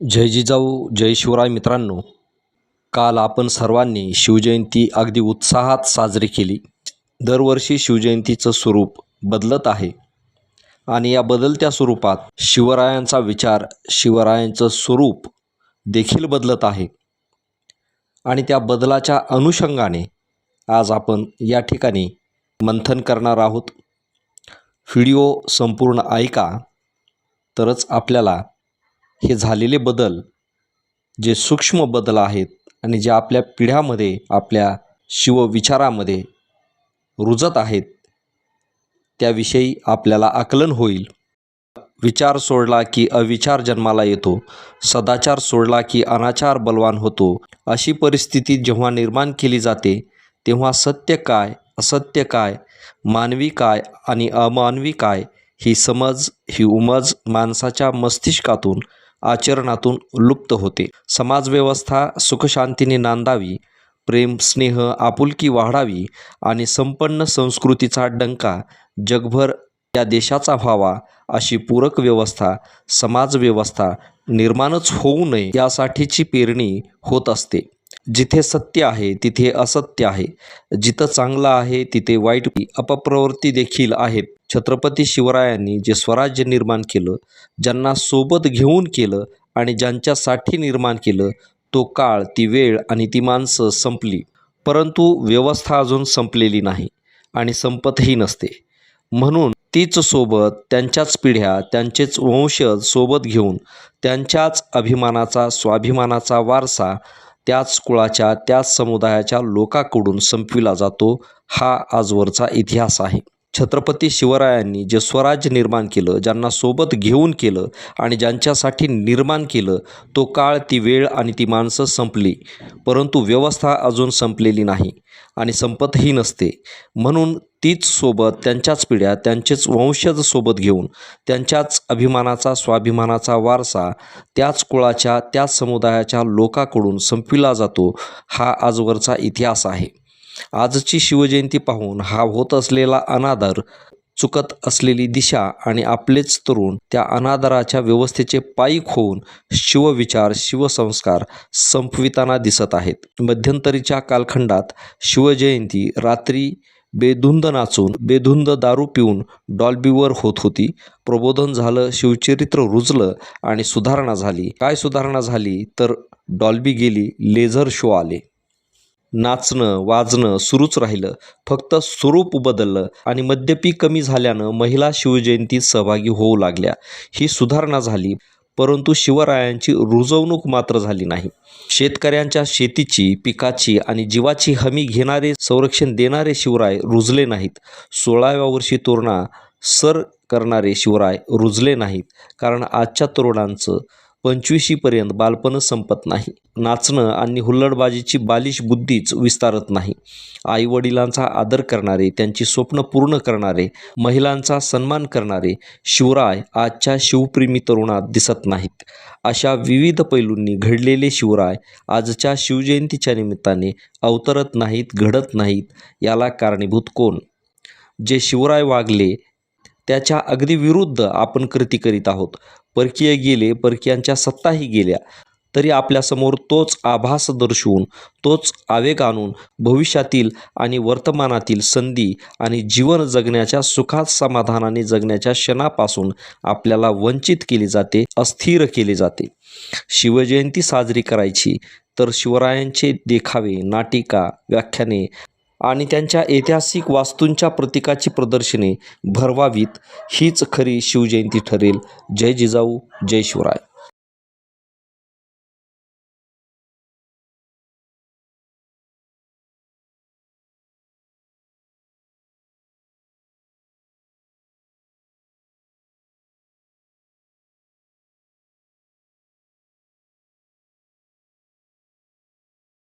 जय जिजाऊ जय शिवराय मित्रांनो काल आपण सर्वांनी शिवजयंती अगदी उत्साहात साजरी केली. दरवर्षी शिवजयंतीचं स्वरूप बदलत आहे आणि या बदलत्या स्वरूपात शिवरायांचा विचार शिवरायांचं स्वरूप देखील बदलत आहे. आणि त्या बदलाच्या अनुषंगाने आज आपण या ठिकाणी मंथन करणार आहोत. व्हिडिओ संपूर्ण ऐका तरच आपल्याला हे झालेले बदल जे सूक्ष्म बदल आहेत आणि जे आपल्या पिढ्यामध्ये आपल्या शिवविचारामध्ये रुजत आहेत त्याविषयी आपल्याला आकलन होईल. विचार सोडला की अविचार जन्माला येतो सदाचार सोडला की अनाचार बलवान होतो. अशी परिस्थिती जेव्हा निर्माण केली जाते तेव्हा सत्य काय असत्य काय मानवी काय आणि अमानवी काय ही समज ही उमज माणसाच्या मस्तिष्कातून आचरणातून लुप्त होते. समाजव्यवस्था सुखशांतीने नांदावी प्रेम स्नेह आपुलकी वाढावी आणि संपन्न संस्कृतीचा डंका जगभर या देशाचा व्हावा अशी पूरक व्यवस्था समाजव्यवस्था निर्माणच होऊ नये यासाठीची पेरणी होत असते. जिथे सत्य आहे तिथे असत्य आहे. जिथं चांगलं आहे तिथे वाईट अपप्रवृत्ती देखील आहेत. छत्रपती शिवरायांनी जे स्वराज्य निर्माण केलं ज्यांना सोबत घेऊन केलं आणि ज्यांच्यासाठी निर्माण केलं तो काळ ती वेळ आणि ती माणसं संपली. परंतु व्यवस्था अजून संपलेली नाही आणि संपतही नसते. म्हणून तीच सोबत त्यांच्याच पिढ्या त्यांचेच वंशज सोबत घेऊन त्यांच्याच अभिमानाचा स्वाभिमानाचा वारसा त्याच कुळाच्या त्याच समुदायाच्या लोकाकडून संपविला जातो हा आजवरचा इतिहास आहे. छत्रपती शिवरायांनी जे स्वराज्य निर्माण केलं ज्यांना सोबत घेऊन केलं आणि ज्यांच्यासाठी निर्माण केलं तो काळ ती वेळ आणि ती माणसं संपली. परंतु व्यवस्था अजून संपलेली नाही आणि संपतही नसते. म्हणून तीच सोबत त्यांच्याच पिढ्या त्यांचेच वंशज सोबत घेऊन त्यांच्याच अभिमानाचा स्वाभिमानाचा वारसा त्याच कुळाच्या त्याच समुदायाच्या लोकाकडून संपविला जातो हा आजवरचा इतिहास आहे. आजची शिवजयंती पाहून हा होत असलेला अनादर चुकत असलेली दिशा आणि आपलेच तरुण त्या अनादराच्या व्यवस्थेचे पायीक होऊन शिवविचार शिवसंस्कार संपविताना दिसत आहेत. मध्यंतरीच्या कालखंडात शिवजयंती रात्री बेधुंद नाचून बेधुंद दारू पिऊन डॉल्बीवर होत होती. प्रबोधन झालं शिवचरित्र रुजलं आणि सुधारणा झाली. काय सुधारणा झाली? तर डॉल्बी गेली लेझर शो आले. नाचणं वाजणं सुरूच राहिलं. फक्त स्वरूप बदललं आणि मद्यपी कमी झाल्यानं महिला शिवजयंतीत सहभागी होऊ लागल्या. ही सुधारणा झाली परंतु शिवरायांची रुजवणूक मात्र झाली नाही. शेतकऱ्यांच्या शेतीची पिकाची आणि जीवाची हमी घेणारे संरक्षण देणारे शिवराय रुजले नाहीत. सोळाव्या वर्षी तोरणा सर करणारे शिवराय रुजले नाहीत कारण आजच्या तरुणांचं पंचवीशीपर्यंत बालपण संपत नाही. नाचणं आणि हुल्लडबाजीची बालिश बुद्धीच विस्तारत नाही. आईवडिलांचा आदर करणारे त्यांची स्वप्न पूर्ण करणारे महिलांचा सन्मान करणारे शिवराय आजच्या शिवप्रेमी तरुणात दिसत नाहीत. अशा विविध पैलूंनी घडलेले शिवराय आजच्या शिवजयंतीच्या निमित्ताने अवतरत नाहीत घडत नाहीत याला कारणीभूत कोण? जे शिवराय वागले त्याच्या अगदी विरुद्ध आपण कृती करीत आहोत. परकीय गेले परकीयांच्या सत्ताही गेल्या. तरी आपल्यासमोर तोच आभास दर्शवून तोच आवेग आणून भविष्यातील आणि वर्तमानातील संधी आणि जीवन जगण्याच्या सुखात समाधानाने जगण्याच्या क्षणापासून आपल्याला वंचित केली जाते अस्थिर केले जाते. शिवजयंती साजरी करायची तर शिवरायांचे देखावे नाटिका व्याख्याने आणि त्यांच्या ऐतिहासिक वास्तूंच्या प्रतीकाची प्रदर्शने भरवावीत हीच खरी शिवजयंती ठरेल. जय जिजाऊ जय शिवराय.